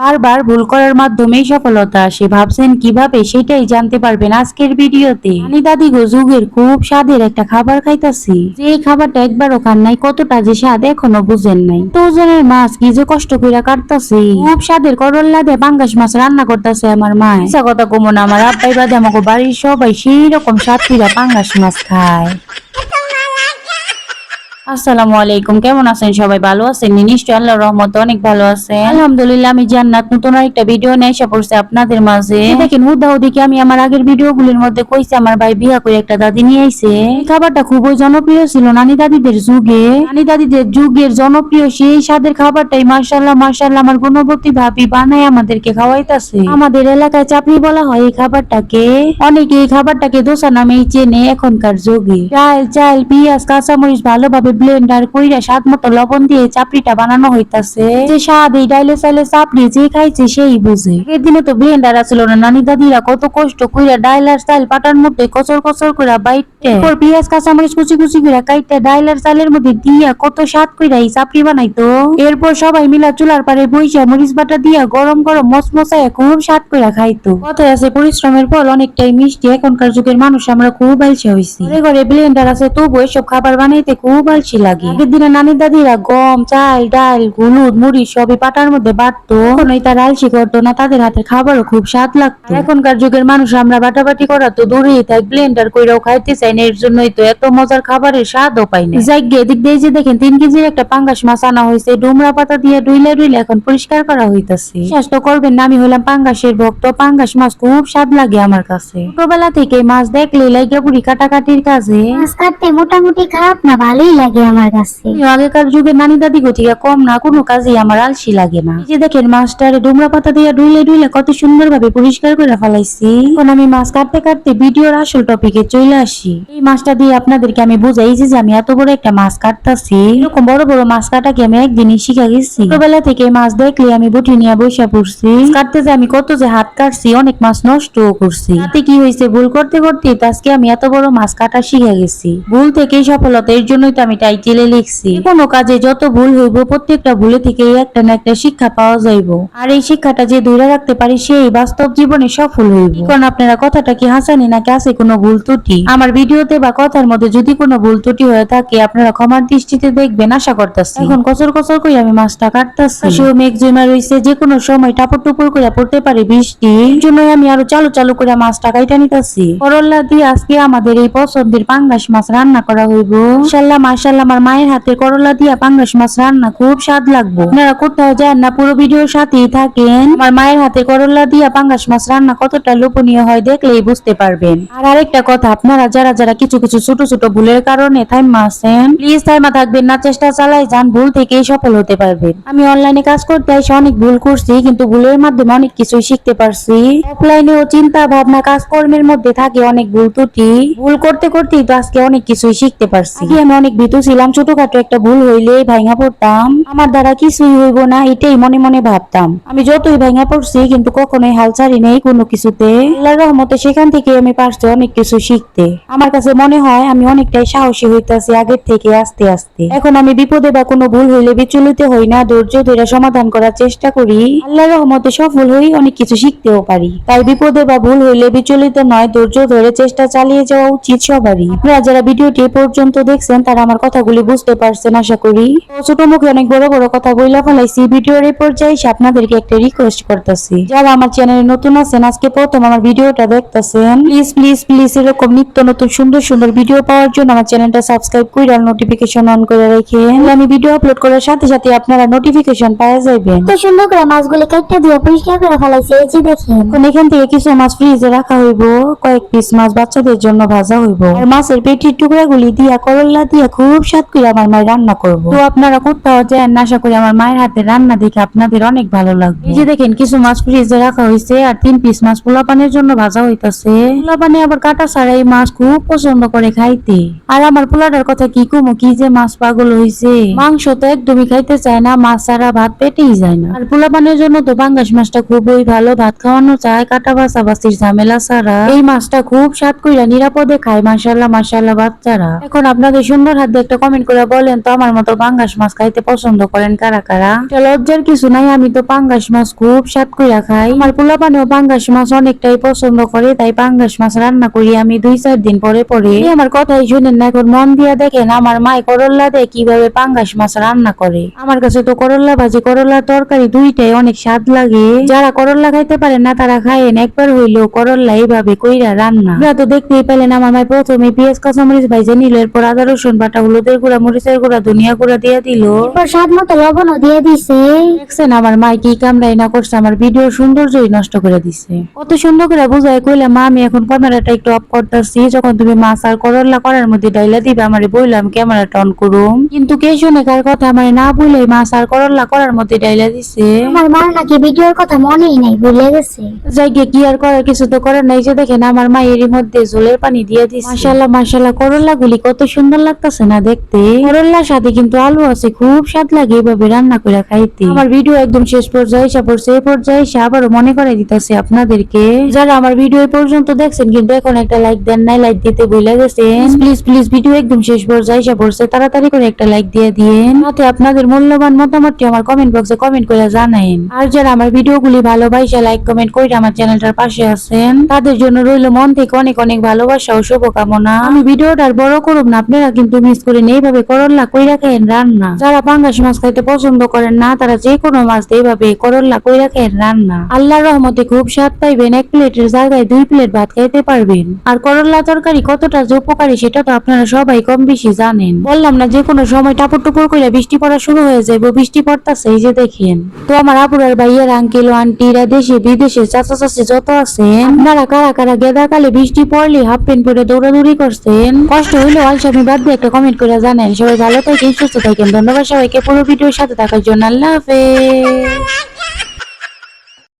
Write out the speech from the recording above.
বারবার ভুল করার মাধ্যমেই সফলতা। আসে ভাবছেন কীভাবে, সেটাই জানতে পারবেন আজকের ভিডিওতে। আমি দাদি গো যুগের খুব স্বাদের একটা খাবার খাইতাছি। যে এই খাবারটা একবারও খান নাই, কতটা যে স্বাদ এখনও বুঝেন নাই। তো ওজনের মাছ, কি যে কষ্ট করে কাটতাছি। খুব স্বাদের করল্লা দিয়ে পাঙ্গাস মাছ রান্না করতেছে আমার মা। ইচ্ছা কথা কমন আমার আব্বাই বাদে আমাকে বাড়ির সবাই সেই রকম স্বাদ পাঙ্গাস মাছ খায়। আসসালামু আলাইকুম কেমন আছেন সবাই? ভালো আছেন নিশ্চয় আল্লাহর রহমতে অনেক ভালো আছেন। আলহামদুলিল্লাহ আমি জান্নাত। নতুন আরেকটা ভিডিও নিয়ে এসে পড়ছে আপনাদের মাঝে। দেখেন হুদা আমি আমার আগের ভিডিও গুলির মধ্যে কইছি আমার ভাই বিয়া করে একটা দাদি নিয়ে আইছে। খাবারটা খুবই জনপ্রিয় ছিল নানি দাদিদের যুগে। নানি দাদিদের যুগের জনপ্রিয় সেই স্বাদের খাবারটাই মার্শাল্লাহ মার্শাল্লাহ আমার গুণবতী ভাবি বানায় আমাদেরকে খাওয়াইতাছে। আমাদের এলাকায় চাপড়ি বলা হয় এই খাবারটাকে। অনেকে এই খাবারটাকে দোসা নামেই চেনে এখনকার যুগে। চাল চাল পেঁয়াজ কাঁচামরিচ ভালোভাবে ব্লেন্ডার কইরা স্বাদ মতো লবণ দিয়ে চাপড়িটা বানানো হইতাছে। যে স্বাদ, এই ডাইলে চাইলে চাপড়ি যে খাইছে সেই বুঝে। আগের দিনে তো ব্লেন্ডার আছিল না, নানি দাদিরা কত কষ্ট কইরা ডাইলার চাল পাটার মধ্যে কচর কচর কইরা বাইটে। পেঁয়াজ, কাঁচামরিচ কুচি কুচি কাইটে ডাইলার চালের মধ্যে দিয়া কত স্বাদ কইরা এই চাপড়ি বানাইতো। এরপর সবাই মিলা চুলার পারে বইসা মরিচ বাটা দিয়া গরম গরম মচমচায় খুব স্বাদ কইরা খাইতো। আছে পরিশ্রমের ফল অনেকটাই মিষ্টি, এখনকার যুগের মানুষ আমরা খুব আলসে হইছি। ঘরে ব্লেন্ডার আছে তবু এসব খাবার বানাইতে খুব আলসি লাগে। আগের দিনে নানি দাদিরা গম চাল ডাল হলুদ মুড়ি সবই পাটার মধ্যে বাটতো। কোনোই তার আলসি করতো না তাদের হাতের খাবারও খুব স্বাদ লাগতো। এখনকার যুগের মানুষ আমরা বাটাবাটি করা তো দূরেই থাক ব্লেন্ডার কইরাও খাইতে চাই না এর জন্যই তো এত মজার খাবারের স্বাদও পাই না। যাই গিয়ে এদিক দিয়ে যে দেখেন তিন কেজির একটা পাঙ্গাস মাছ আনা হয়েছে ডুমরা পাতা দিয়ে ডুইলে ডুইলে এখন পরিষ্কার করা হইতাছে। তো করবেন না আমি হলাম পাঙ্গাসের ভক্ত পাঙ্গাস মাছ খুব স্বাদ লাগে আমার কাছে। ছোটবেলা থেকে মাছ দেখলে লাইগা বুড়ি কাটাকাটির কাজে। মাছ কাটতে মোটামুটি খারাপ না ভালোই লাগে। আমার কাছে। আগেকার যুগে নানি দাদি গতিকে কম না, কোনো কাজেই আমার আলসি লাগে না। যে দেখেন, মাছটারে ডুমরা পাতা দিয়ে ডুইলে ডুইলে কত সুন্দর ভাবে পরিষ্কার করে ফেলাইছি। এখন আমি মাছ কাটতে কাটতে ভিডিওর আসল টপিকে চলে আসি। এই মাছটা দিয়ে আপনাদেরকে আমি বুঝাই যে আমি এত বড় একটা মাছ কাটতাছি। এরকম বড় বড় মাছ কাটাকে আমি একদিনই শিখা গেছি। ছোটবেলা থেকে মাছ দেখলে আমি বটি নিয়ে বসে পড়ছি। কাটতে যে আমি কত যে হাত কাটছি, অনেক মাছ নষ্ট করছি। তাতে কি হয়েছে, ভুল করতে করতে আজকে আমি এত বড় মাছ কাটা শিখে গেছি। ভুল থেকেই সফলতা, এর জন্যই তো আমি টাইটেলে লিখছি। কোনো কাজে যত ভুল হইব প্রত্যেকটা ভুলে থেকে একটা না একটা শিক্ষা পাওয়া যাইব। আর এই শিক্ষাটা যে ধরে রাখতে পারি সেই বাস্তব জীবনে সফল হইব। এখন আপনারা কথাটা কি হাসানি নাকি আছে কোনো ভুল ত্রুটি? আমার ভিডিওতে বা কথার মধ্যে যদি কোনো ভুল ত্রুটি হয়ে থাকে আপনারা ক্ষমার দৃষ্টিতে দেখবেন আশা করতেছি। এখন কচর কচর করে আমি মাছটা কাটতেছি। সেও মেঘ জমা রইছে যে কোনো সময় টাপর টুপুর করে পড়তে পারে বৃষ্টি। এর জন্যই আমি আরও চালু চালু করে মাছটা কাইটা নিতেছি। করল্লা দিয়ে আজকে আমাদের এই পছন্দের পাঙ্গাস মাছ রান্না করা হইব। ইনশাল্লাহ মাশাল্লাহ আমার মায়ের হাতে করলা দিয়া পাঙ্গাস মাছ রান্না খুব স্বাদ লাগবে। আপনারা কোথাও যান না, পুরো ভিডিওর সাথেই থাকেন। আমার মায়ের হাতে করলা দিয়া পাঙ্গাস মাছ রান্না কতটা লোভনীয় হয় দেখলেই বুঝতে পারবেন। আর আরেকটা কথা, আপনারা যারা যারা কিছু কিছু ছোট ছোট ভুলের কারণে থাইমা আছেন প্লিজ থাইমা থাকবেন না, চেষ্টা চালাই যান, ভুল থেকেই সফল হতে পারবেন। আমি অনলাইনে কাজ করতে এসে অনেক ভুল করছি, কিন্তু ভুলের মাধ্যমে অনেক কিছুই শিখতে পারছি। অফলাইনেও চিন্তা ভাবনা, কাজকর্মের মধ্যে থাকে অনেক ভুল ত্রুটি। ভুল করতে করতেই তো আজকে অনেক কিছুই শিখতে পারছি। আমি অনেক ভীতু ছিলাম ছোটখাটো একটা ভুল হইলে ভাঙা পড়তাম। আমার দ্বারা কিছুই হইব না, এটাই মনে মনে ভাবতাম। আমি যতই ভাঙা পড়ছি, কিন্তু কখনোই হাল ছাড়ি নেই কোনো কিছুতে। আল্লাহর রহমতে সেখান থেকে আমি পারছি অনেক কিছু শিখতে। আমার কাছে মনে হয় আমি অনেকটাই সাহসী হইতাছি আগের থেকে আস্তে আস্তে। এখন আমি বিপদে বা কোনো ভুল হইলে বিচলিত হই না, ধৈর্য ধরে সমাধান করার চেষ্টা করি। আল্লাহর রহমতে সফল হই, অনেক কিছু শিখতেও পারি। তাই বিপদে বা ভুল হইলে বিচলিত নয়, ধৈর্য ধরে চেষ্টা চালিয়ে যাওয়া উচিত সবারই। আপনারা যারা ভিডিওটি পর্যন্ত দেখছেন, তারা আমার কথাগুলি বুঝতে পারছেন আশা করি। ছোট মুখে অনেক বড় বড় কথা বইলা ফেলাইছি। ভিডিওর এই পর্যায়ে আপনাদেরকে একটা রিকোয়েস্ট করতেছি। যারা আমার চ্যানেলে নতুন আছেন আজকে প্রথম আমার ভিডিওটা দেখতেছেন। প্লিজ প্লিজ প্লিজ এরকম নিত্য নতুন সুন্দর সুন্দর ভিডিও পাওয়ার জন্য আমার চ্যানেলটা সাবস্ক্রাইব করে আর নোটিফিকেশন অন করে রেখেন। আমি ভিডিও আপলোড করার সাথে সাথে আপনারা নোটিফিকেশন পাওয়া যাবেন তো সুন্দর করে মাছগুলি কেটে দিয়ে পরিষ্কার করে ফেলাইছে এই যে দেখেন। এখন এখান থেকে কিছু মাছ ফ্রিজে রাখা হইব কয়েক পিস মাছ বাচ্চাদের জন্য ভাজা হইব। আর মাছের পেটির টুকরাগুলি দিয়া করল্লা দিয়া খুব স্বাদ করে আমার মায়ের রান্না করব। তো আপনারা কোথাও যান না আশা করি আমার মায়ের হাতে রান্না দেখে আপনাদের অনেক ভালো লাগবে। এই যে দেখেন কিছু মাছ ফ্রিজে রাখা হয়েছে আর তিন পিস মাছ পোলাপানের জন্য ভাজা হইতাছে। পোলাপানে আবার কাটা ছাড়া এই মাছ খুব পছন্দ করে খাইতে। আর আমার পোলাটার কথা কি কমো কি যে মাছ পাগল হইছে? মাংস তো একদমই খাইতে চায় না মাছ ছাড়া ভাত পেটেই যায় না। আর পোলাপানের জন্য তো বাঙ্গাস মাছটা খুবই ভালো ভাত খাওয়ানো চায় কাটা বাসা বাসির ঝামেলা ছাড়া। এই মাছটা খুব স্বাদ কইরা নিরাপদে খায় মাসাল্লাহ মাসাল্লাহ বাচ্চারা। এখন আপনাদের সুন্দর হাত একটা কমেন্ট করে বলেন তো, আমার মতো পাঙ্গাস মাছ খাইতে পছন্দ করেন কারা কারা? লজ্জার কিছু নাই, আমি তো পাঙ্গাস মাছ খুব স্বাদ কইরা খাই। আমার পোলাপানেও পাঙ্গাস মাছ অনেকটাই পছন্দ করে, তাই পাঙ্গাস মাছ রান্না করি আমি দুই চার দিন পরে পরে। আমার কথাই শুনেন না, এখন মন দিয়া দেখেন আমার মায় করল্লা দিয়ে, কীভাবে পাঙ্গাস মাছ রান্না করে। আমার কাছে তো করল্লা ভাজি করল্লার তরকারি দুইটাই অনেক স্বাদ লাগে। যারা করল্লা খাইতে পারেন না, তারা খায়েন একবার হইলেও করল্লা এইভাবে কইরা রান্না। তো দেখতেই পেলেন, আমার মায় প্রথমে পেঁয়াজ, কাঁচামরিচ ভাইজে নিল এরপর আদা, রসুন বাটা হলুদের গুঁড়া মরিচের গুঁড়া ধনিয়া গুঁড়া দিয়ে দিল। স্বাদ মতো লবণও দিয়ে দিছে। দেখছেন আমার মা কি কামড়াই না করছে আমার ভিডিও সৌন্দর্যই নষ্ট করে দিছে। কত সুন্দর করে বুঝাই কইলে মা আমি এখন ক্যামেরাটা একটু অফ করতেছি যখন তুমি মাছ আর করল্লা করার মধ্যে ডাইলা দিবে আমারে বললাম ক্যামেরাটা অন করুম। কিন্তু কে শুনে কার কথা আমার না বলে মাছ আর করল্লা করার মধ্যে ডাইলা দিছে। আমার মার নাকি ভিডিওর কথা মনেই নাই ভুলে গেছে। যাইগে কি আর করার কিছু তো করার নাই যে দেখেন আমার মা এরই মধ্যে ঝোলের পানি দিয়ে দিছে। মাশাল্লাহ মাশাল্লাহ করল্লা গুলি কত সুন্দর লাগতেছে না দেখতে। করল্লার সাথে কিন্তু আলু আছে খুব স্বাদ লাগে এইভাবে রান্না করে খাইতে। আমার ভিডিও একদম শেষ পর্যায়ে এসে পড়ছে এই পর্যায়ে এসে আবারও মনে করে দিতেছে আপনাদেরকে। যারা আমার ভিডিও পর্যন্ত দেখছেন কিন্তু এখন একটা লাইক দেন নাই লাইক দিতে ভুলে গেছেন। প্লিজ প্লিজ ভিডিও একদম শেষ পর্যায়ে এসে পড়ছে তাড়াতাড়ি করে একটা লাইক দিয়ে দিয়েন। সাথে আপনাদের মূল্যবান মতামতটি আমার কমেন্ট বক্সে কমেন্ট করে জানাইন আর যারা আমার ভিডিওগুলি ভালোবাসা লাইক কমেন্ট করে আমার চ্যানেলটার পাশে আছেন তাদের জন্য রইল মন থেকে অনেক অনেক ভালোবাসা ও শুভকামনা। আমি ভিডিওটা আর বড় করব না আপনারা কিন্তু মিস করে এইভাবে করল্লা কইরা খাইন রান্না? যারা পাঙ্গাস মাছ খাইতে পছন্দ করেন না, তারা যে কোনো মাছ এইভাবে করল্লা কইরা খাইন রান্না? আল্লাহর রহমতে খুব স্বাদ পাইবেন, এক প্লেটের জায়গায় দুই প্লেট ভাত খাইতে পারবেন। আর করল্লা তরকারি কতটা যে উপকারী সেটা তো আপনারা সবাই কম বেশি জানেন। বললাম না, যে কোনো সময় টাপুর টুপুর করে বৃষ্টি পড়া শুরু হয়ে যাবে বৃষ্টি পড়তাছে, এই যে দেখেন। তো আমার আপুরার ভাইয়ের আঙ্কেল আন্টিরা দেশে, বিদেশে, চাচা চাচি যত আছেন, আপনারা কারা কারা গেদা কালে বৃষ্টি পড়লে হাফ প্যান্ট পরে দৌড়াদৌড়ি করছেন, কষ্ট হইলেও আলসামি বাদ দিয়ে একটা কমেন্ট করে জানেন। সবাই ভালো থাকেন, সুস্থ থাকেন। ধন্যবাদ সবাইকে। পুরো ভিডিওর সাথে থাকার জন্য আল্লাহ হাফেজ।